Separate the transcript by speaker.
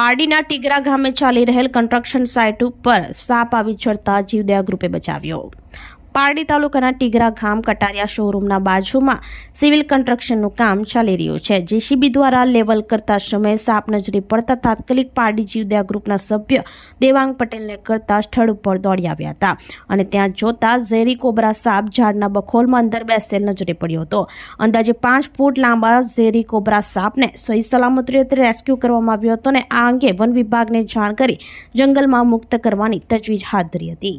Speaker 1: પારડીના ટીગરા ગામે ચાલી રહેલ કન્સ્ટ્રક્શન સાઇટ ઉપર સાપ આવી ચડતા જીવદયા ગ્રુપે બચાવ્યો. પારડી તાલુકાના ટીગરા ગામ કટારિયા શોરૂમના બાજુમાં સિવિલ કન્સ્ટ્રક્શનનું કામ ચાલી રહ્યું છે. જેસીબી દ્વારા લેવલ કરતા સમયે સાપ નજરે પડતા તાત્કાલિક પારડી જીવદયા ગ્રુપના સભ્ય દેવાંગ પટેલને કરતા સ્થળ ઉપર દોડી આવ્યા હતા અને ત્યાં જોતા ઝેરી કોબરા સાપ ઝાડના બખોલમાં અંદર બેસેલ નજરે પડ્યો હતો. અંદાજે પાંચ ફૂટ લાંબા ઝેરી કોબરા સાપને સહી સલામત રીતે રેસ્ક્યુ કરવામાં આવ્યો હતો અને આ અંગે વન વિભાગને જાણ કરી જંગલમાં મુક્ત કરવાની તજવીજ હાથ ધરી હતી.